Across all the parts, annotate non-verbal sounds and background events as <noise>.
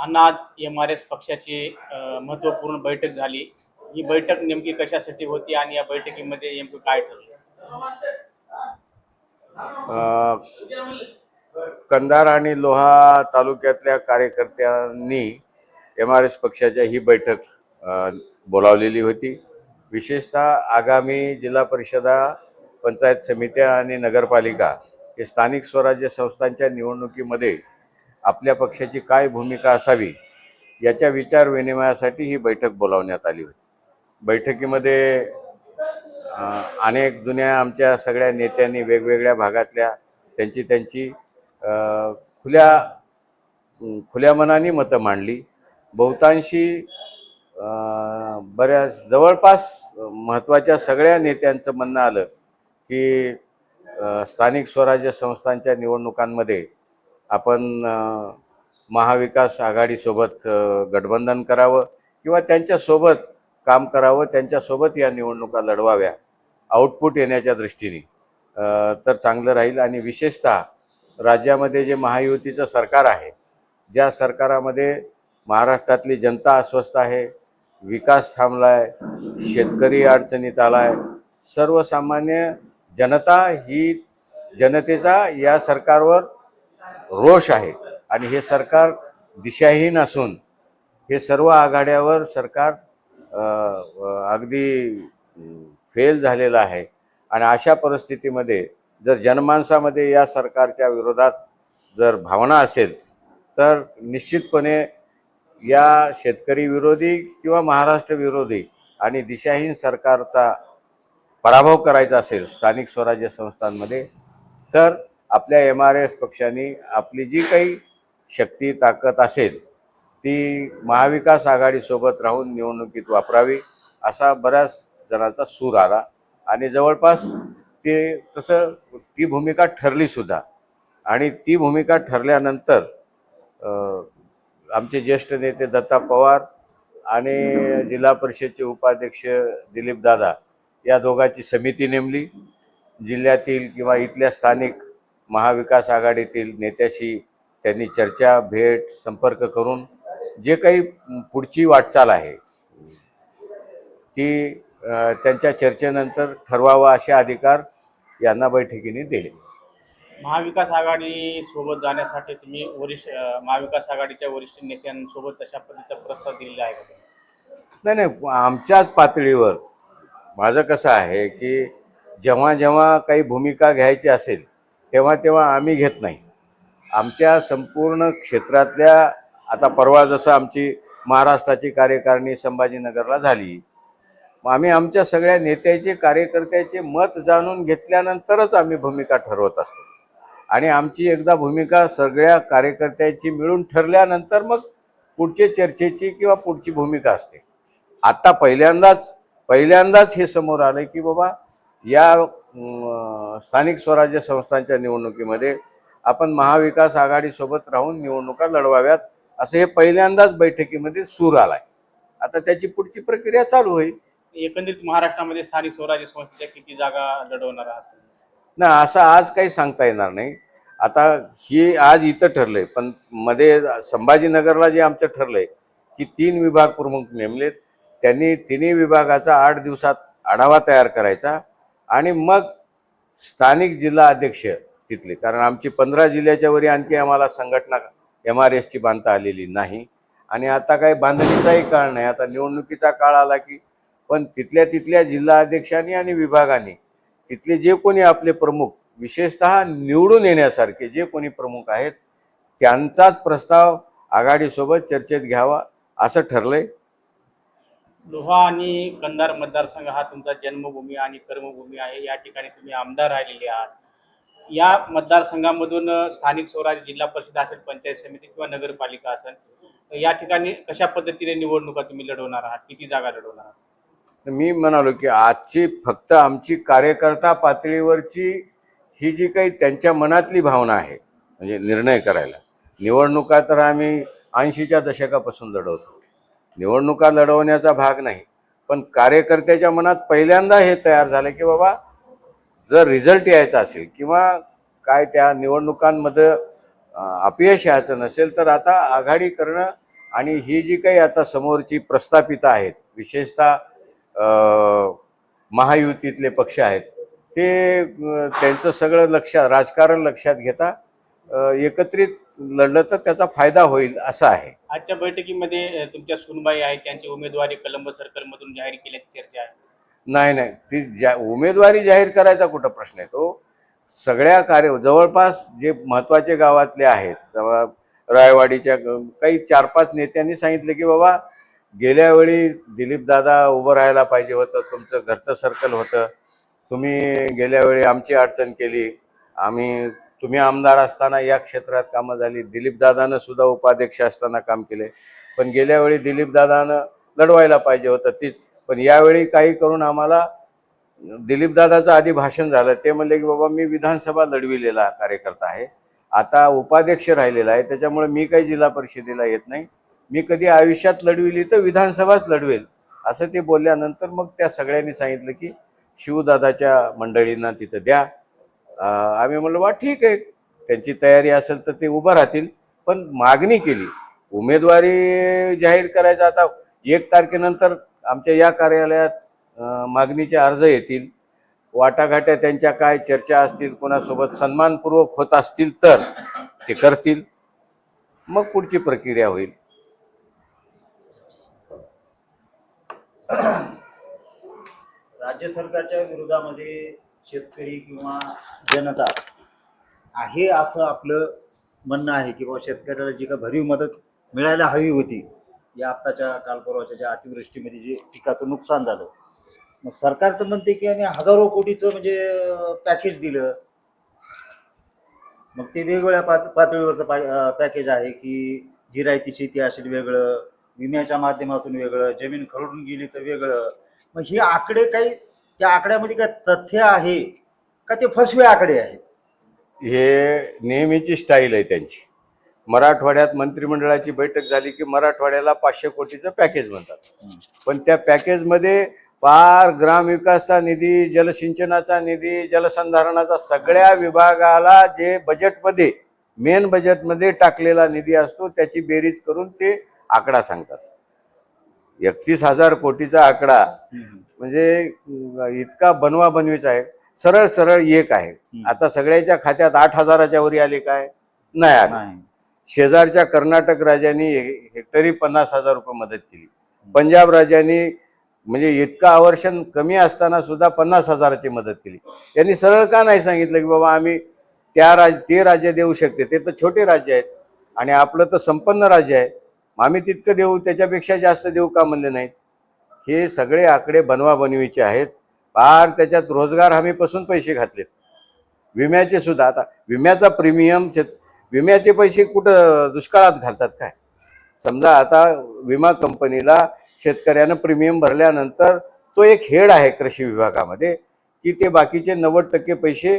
अण्णा आज M R S पक्षाची महत्त्वपूर्ण बैठक झाली. ही बैठक नेमकी कशासाठी होती आणि या बैठकीमध्ये नेमकं काय ठरलं? कंधार आणि लोहा तालुक्यातल्या कार्यकर्त्यांनी एम आर एस पक्षाच्या ही बैठक बोलावलेली होती. विशेषतः आगामी जिल्हा परिषदा पंचायत समित्या आणि नगरपालिका हे स्थानिक स्वराज्य संस्थांच्या निवडणुकीमध्ये आपल्या पक्षाची काय भूमिका असावी याच्या विचार विनिमयासाठी ही बैठक बोलावण्यात आली होती. बैठकीमध्ये अनेक जुन्या आमच्या सगळ्या नेत्यांनी वेगवेगळ्या भागातल्या त्यांची त्यांची खुल्या खुल्या मनाने मतं मांडली. बहुतांशी बऱ्याच जवळपास महत्त्वाच्या सगळ्या नेत्यांचं म्हणणं आलं की स्थानिक स्वराज्य संस्थांच्या निवडणुकांमध्ये आपण महाविकास आघाडीसोबत गठबंधन करावं किंवा त्यांच्यासोबत काम करावं त्यांच्यासोबत या निवडणुका लढवाव्या आउटपुट येण्याच्या दृष्टीने. तर चांगलं राहील आणि विशेषतः राज्यामध्ये जे महायुतीचं सरकार आहे ज्या सरकारामध्ये महाराष्ट्रातली जनता अस्वस्थ आहे विकास थांबला आहे शेतकरी अडचणीत आला आहे सर्वसामान्य जनता ही जनतेचा या सरकारवर रोष आहे. आणि हे सरकार दिशाहीन असून हे सर्व आघाड्यावर सरकार अगदी फेल झालेलं आहे. आणि अशा परिस्थितीमध्ये जर जनमानसामध्ये या सरकारच्या विरोधात जर भावना असेल तर निश्चितपणे या शेतकरी विरोधी किंवा महाराष्ट्र विरोधी आणि दिशाहीन सरकारचा पराभव करायचा असेल स्थानिक स्वराज्य संस्थांमध्ये तर आपल्या एम आर एस पक्षाने आपली जी काही शक्ती ताकद असेल ती महाविकास आघाडीसोबत राहून निवडणुकीत वापरावी असा बऱ्याच जणांचा सूर आला. आणि जवळपास ते तसं ती भूमिका ठरलीसुद्धा आणि ती भूमिका ठरल्यानंतर आमचे ज्येष्ठ नेते दत्ता पवार आणि जिल्हा परिषदचे उपाध्यक्ष दिलीप दादा या दोघांची समिती नेमली. जिल्ह्यातील किंवा इथल्या स्थानिक महाविकास आघाडीतील नेत्याशी त्यांनी चर्चा भेट संपर्क करून जे काही पुढची वाटचाल आहे ती त्यांच्या चर्चेनंतर ठरवावा असे अधिकार यांना बैठकीने दिले महाविकास आघाडी सोबत जाण्यासाठी तुम्ही वरिष्ठ महाविकास आघाडीच्या वरिष्ठ नेत्यांसोबत तशा पद्धतीचा प्रस्ताव दिलेला आहे का? नाही नाही आमच्याच पातळीवर माझं कसं आहे की जेव्हा जेव्हा काही भूमिका घ्यायची असेल तेव्हा तेव्हा आम्ही घेत नाही. आमच्या संपूर्ण क्षेत्रातल्या आता परवा जसं आमची महाराष्ट्राची कार्यकारिणी संभाजीनगरला झाली मग आम्ही आमच्या सगळ्या नेत्याचे कार्यकर्त्याचे मत जाणून घेतल्यानंतरच आम्ही भूमिका ठरवत असतो. आणि आमची एकदा भूमिका सगळ्या कार्यकर्त्याची मिळून ठरल्यानंतर मग पुढचे चर्चेची किंवा पुढची भूमिका असते. आत्ता पहिल्यांदाच पहिल्यांदाच हे समोर आलं की बाबा या स्थानिक स्वराज्य संस्थांच्या निवडणुकीमध्ये आपण महाविकास आघाडीसोबत राहून निवडणुका लढवाव्यात असं हे पहिल्यांदाच बैठकीमध्ये सूर आलाय. आता त्याची पुढची प्रक्रिया चालू होईल. एकंदरीत महाराष्ट्रामध्ये स्थानिक स्वराज्य संस्थेच्या किती जागा लढवणार आहात? ना असं आज काही सांगता येणार नाही. आता ही आज इथं ठरलंय पण मध्ये संभाजीनगरला जे आमचं ठरलंय की तीन विभाग प्रमुख नेमलेत. त्यांनी तिन्ही विभागाचा आठ दिवसात आढावा तयार करायचा. आणि मग स्थानिक जिल्हा अध्यक्ष तिथले. कारण आमची पंधरा जिल्ह्याच्या वरी आणखी आम्हाला संघटना एम आर एसची बांधता आलेली नाही. आणि आता काही बांधणीचाही काळ नाही. आता निवडणुकीचा काळ आला की पण तिथल्या तिथल्या जिल्हा अध्यक्षांनी आणि विभागाने तिथले जे कोणी आपले प्रमुख विशेषतः निवडून येण्यासारखे जे कोणी प्रमुख आहेत त्यांचाच प्रस्ताव आघाडीसोबत चर्चेत घ्यावा असं ठरलंय. लोहा आणि कंधार मतदारसंघ हा तुमचा जन्मभूमी आणि कर्मभूमी आहे. या ठिकाणी तुम्ही आमदार राहिलेले आहात. या मतदारसंघामधून स्थानिक स्वराज्य जिल्हा परिषद असेल पंचायत समिती किंवा नगरपालिका असेल तर या ठिकाणी कशा पद्धतीने निवडणुका तुम्ही लढवणार आहात? किती जागा लढवणार आहात? मी म्हणालो की आजची फक्त आमची कार्यकर्ता पातळीवरची ही जी काही त्यांच्या मनातली भावना आहे म्हणजे निर्णय करायला. निवडणुका तर आम्ही ऐंशीच्या दशकापासून लढवतो. निवडणुका लढवण्याचा भाग नाही. पण कार्यकर्त्याच्या मनात पहिल्यांदा हे तयार झालं की बाबा जर रिझल्ट यायचा असेल किंवा काय त्या निवडणुकांमध्ये अपयश यायचं नसेल तर आता आघाडी करणं आणि ही जी काही आता समोरची प्रस्थापित आहेत विशेषतः महायुतीतले पक्ष आहेत ते त्यांचं सगळं लक्ष राजकारण लक्षात घेता एकत्रित लढलं तर त्याचा फायदा होईल असं आहे. आजच्या बैठकीमध्ये तुमच्या सुनबाई आहेत त्यांची उमेदवारी कलंब सर्कलमधून जाहीर केल्याची चर्चा आहे. नाही नाही. ती जा उमेदवारी जाहीर करायचा कुठं प्रश्न आहे तो? सगळ्या कार्य जवळपास जे महत्त्वाचे गावातले आहेत रायवाडीच्या काही चार पाच नेत्यांनी सांगितलं की बाबा गेल्या वेळी दिलीप दादा उभं राहायला पाहिजे होतं तुमचं घरचं सर्कल होतं. तुम्ही गेल्या वेळी आमची अडचण केली. आम्ही तुम्ही आमदार असताना या क्षेत्रात कामं झाली. दिलीपदादानं सुद्धा उपाध्यक्ष असताना काम केले. पण गेल्या वेळी दिलीपदादानं लढवायला पाहिजे होतं तीच. पण यावेळी काही करून आम्हाला दिलीपदादाचं आधी भाषण झालं. ते म्हणले की बाबा मी विधानसभा लढविलेला कार्यकर्ता आहे. आता उपाध्यक्ष राहिलेला आहे. त्याच्यामुळे मी काही जिल्हा परिषदेला येत नाही. मी कधी आयुष्यात लढविली तर विधानसभाच लढवेल. असं ते बोलल्यानंतर मग त्या सगळ्यांनी सांगितलं की शिवदादाच्या मंडळींना तिथं द्या. आम्ही म्हणलो बा ठीक आहे. त्यांची तयारी असेल तर ते उभं राहतील. पण मागणी केली. उमेदवारी जाहीर करायचा आता एक तारखेनंतर आमच्या या कार्यालयात मागणीचे अर्ज येतील. वाटाघाट्या त्यांच्या काय चर्चा असतील कोणासोबत सन्मानपूर्वक होत असतील तर ते करतील. मग पुढची प्रक्रिया होईल. <coughs> राज्य सरकारच्या विरोधामध्ये शेतकरी किंवा जनता आहे असं आपलं म्हणणं आहे की बाबा शेतकऱ्याला जी का भरीव मदत मिळायला हवी होती या आत्ताच्या कालपर्वाच्या ज्या अतिवृष्टीमध्ये जे पिकाचं नुकसान झालं मग सरकार तर म्हणते की आम्ही हजारो कोटीचं म्हणजे पॅकेज दिलं. मग ते वेगवेगळ्या पात पातळीवरचं पा पॅकेज आहे की जिरायती शेती असेल वेगळं विम्याच्या माध्यमातून वेगळं जमीन खरडून गेली तर वेगळं. मग हे आकडे काही त्या आकड्यामध्ये काय तथ्य आहे का ते फसवे आकडे आहेत? हे नेहमीची स्टाईल आहे त्यांची. मराठवाड्यात मंत्रिमंडळाची बैठक झाली की मराठवाड्याला पाचशे कोटीचं पॅकेज म्हणतात. पण त्या पॅकेजमध्ये पार ग्रामविकासचा निधी जलसिंचनाचा निधी जलसंधारणाचा सगळ्या विभागाला जे बजेटमध्ये मेन बजेटमध्ये टाकलेला निधी असतो त्याची बेरीज करून ते आकडा सांगतात. एकतीस हजार कोटीचा आकडा. म्हणजे इतका बनवा बनवीचा आहे. सरळ सरळ एक आहे. आता सगळ्याच्या खात्यात आठ हजाराच्या वरी आले काय? नाही आले. शेजारच्या कर्नाटक राज्यांनी हेक्टरी पन्नास हजार रुपये मदत केली. पंजाब राज्यांनी म्हणजे इतकं आवर्षण कमी असताना सुद्धा पन्नास हजाराची मदत केली. त्यांनी सरळ का नाही सांगितलं की बाबा आम्ही त्या राज ते राज्य देऊ शकते. ते तर छोटे राज्य आहेत. आणि आपलं तर संपन्न राज्य आहे. आम्ही तितकं देऊ त्याच्यापेक्षा जास्त देऊ का म्हणले नाहीत? हे सगळे आकडे बनवाबनवीचे आहेत. फार त्याच्यात रोजगार हमीपासून पैसे घातलेत. विम्याचे सुद्धा आता विम्याचा प्रीमियम शेत विम्याचे पैसे कुठं दुष्काळात घालतात काय? समजा आता विमा कंपनीला शेतकऱ्यानं प्रीमियम भरल्यानंतर तो एक हेड आहे कृषी विभागामध्ये की ते बाकीचे नव्वद टक्के पैसे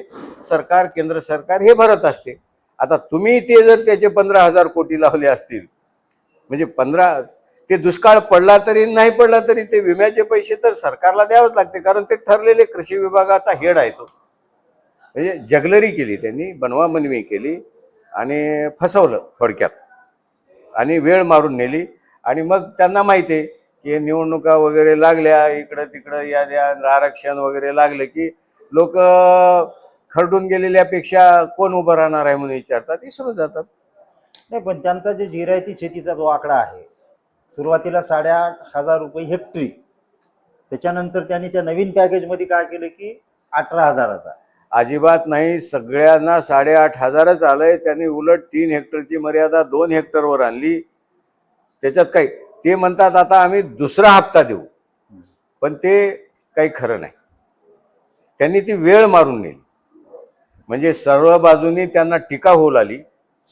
सरकार केंद्र सरकार हे भरत असते. आता तुम्ही ते जर त्याचे पंधरा हजार कोटी लावले असतील म्हणजे पंधरा ते दुष्काळ पडला तरी नाही पडला तरी ते विम्याचे पैसे तर सरकारला द्यावंच लागते कारण ते ठरलेले कृषी विभागाचा हेड आहे तो. म्हणजे जगलरी केली त्यांनी बनवामनवी केली आणि फसवलं थोडक्यात. आणि वेळ मारून नेली. आणि मग त्यांना माहिती आहे की निवडणुका वगैरे लागल्या इकडं तिकडं या द्या आरक्षण वगैरे लागलं की लोक खरडून गेलेल्यापेक्षा कोण उभं राहणार आहे म्हणून विचारतात विसरून जातात. नाही पण त्यांचा जे जिरायती शेतीचा जो आकडा आहे सुरुवातीला साडेआठ हजार रुपये हेक्टरी. त्याच्यानंतर त्यांनी त्या नवीन पॅकेजमध्ये काय केलं की अठरा हजाराचा. अजिबात नाही सगळ्यांना साडेआठ हजारच आलंय. त्यांनी उलट तीन हेक्टरची मर्यादा दोन हेक्टरवर आणली. त्याच्यात काही ते म्हणतात आता आम्ही दुसरा हप्ता देऊ. पण ते काही खरं नाही. त्यांनी ती वेळ मारून नेली. म्हणजे सर्व बाजूनी त्यांना टीका होऊ लागली.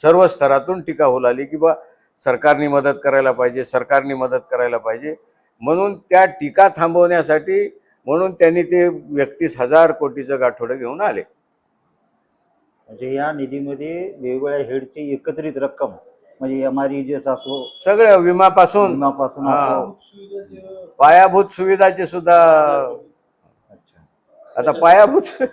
सर्व स्तरातून टीका होऊ लागली की बा सरकारने मदत करायला पाहिजे सरकारने मदत करायला पाहिजे. म्हणून त्या टीका थांबवण्यासाठी म्हणून त्यांनी ते एकतीस हजार कोटीचं गाठोडं घेऊन आले. म्हणजे या निधीमध्ये वेगवेगळ्या हेडची एकत्रित रक्कम म्हणजे एम आर असो सगळ्या विमापासून. विमापासून. असो. पायाभूत सुविधाचे सुद्धा. अच्छा. आता पायाभूत